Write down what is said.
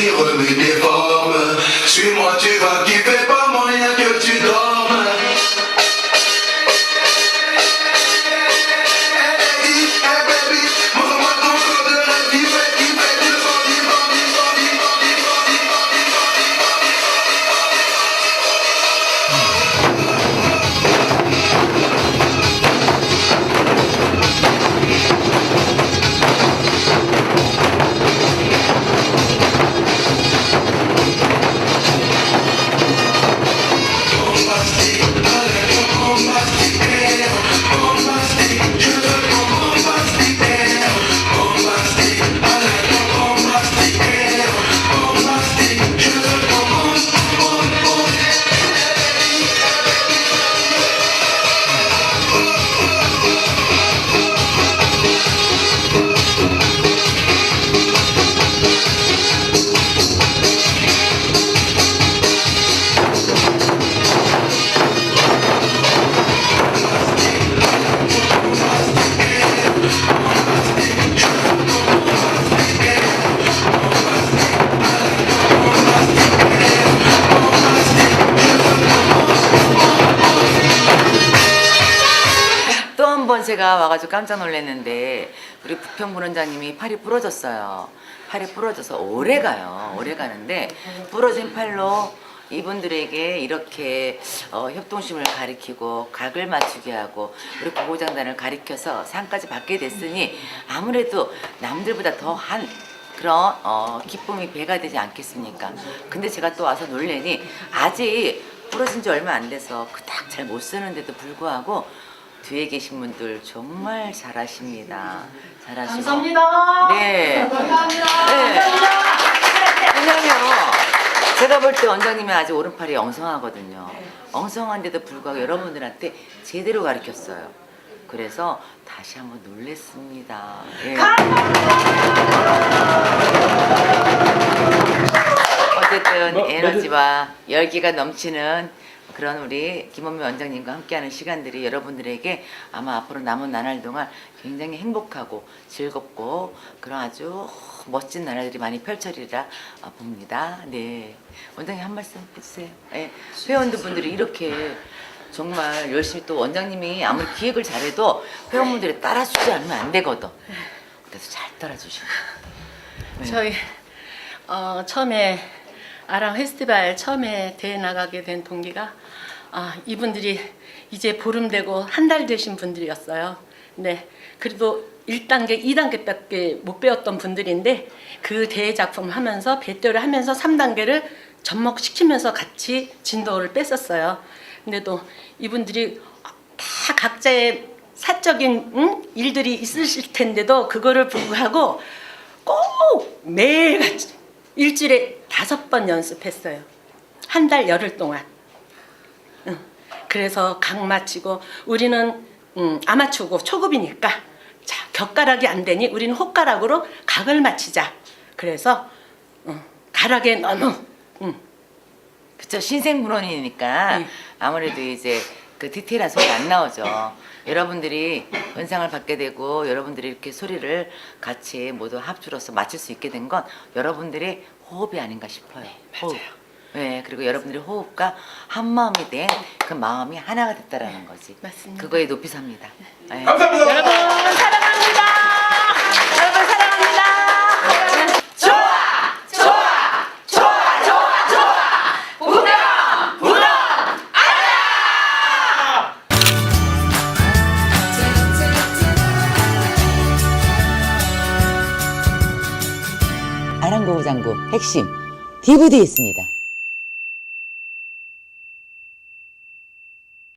dire les 제가 와가지고 깜짝 놀랐는데 우리 부평군원장님이 팔이 부러졌어요. 팔이 부러져서 오래 가요. 오래 가는데 부러진 팔로 이분들에게 이렇게 어, 협동심을 가리키고 각을 맞추게 하고 우리 고고장단을 가리켜서 상까지 받게 됐으니 아무래도 남들보다 더 한 그런 어, 기쁨이 배가 되지 않겠습니까? 근데 제가 또 와서 놀래니 아직 부러진 지 얼마 안 돼서 그닥 잘 못 쓰는데도 불구하고 뒤에 계신 분들 정말 잘하십니다. 잘하시고. 감사합니다. 네. 감사합니다. 네. 왜냐면 제가 볼 때 원장님이 아직 오른팔이 엉성하거든요. 엉성한데도 불구하고 여러분들한테 제대로 가르쳤어요. 그래서 다시 한번 놀랬습니다. 예. 어쨌든 뭐, 에너지와 열기가 넘치는 그런 우리 김원미 원장님과 함께하는 시간들이 여러분들에게 아마 앞으로 남은 나날 동안 굉장히 행복하고 즐겁고 그런 아주 멋진 나날들이 많이 펼쳐지리라 봅니다. 네, 원장님 한 말씀 해주세요. 네, 회원분들이 이렇게 정말 열심히 또 원장님이 아무리 기획을 잘해도 회원분들이 따라주지 않으면 안 되거든. 그래서 잘 따라주시네. 저희 어, 처음에 아랑 페스티벌 처음에 대회 나가게 된 동기가 아, 이분들이 이제 보름 되고 한 달 되신 분들이었어요. 네. 그래도 1단계, 2단계밖에 못 배웠던 분들인데 그 대회 작품 하면서 배때를 하면서 3단계를 접목시키면서 같이 진도를 뺐었어요. 근데도 이분들이 다 각자의 사적인 응? 일들이 있으실 텐데도 그거를 불구하고 꼭 매일 일주일에 다섯 번 연습했어요. 한 달 열흘 동안. 응. 그래서 각 맞히고 우리는 음, 아마추어고 초급이니까 자 격가락이 안 되니 우리는 호가락으로 각을 맞히자. 그래서 음, 가락에 너무 음, 그쵸 신생 문헌이니까 네. 아무래도 이제 그 디테일한 소리 안 나오죠. 여러분들이 은상을 받게 되고 여러분들이 이렇게 소리를 같이 모두 합주로서 맞출 수 있게 된 건 여러분들의 호흡이 아닌가 싶어요. 호흡. 네, 그리고 여러분들의 호흡과 한 마음이 된 그 마음이 하나가 됐다라는 거지. 맞습니다. 그거에 높이 삽니다. 네. 감사합니다. 여러분 아랑고우장구 핵심 DVD 있습니다.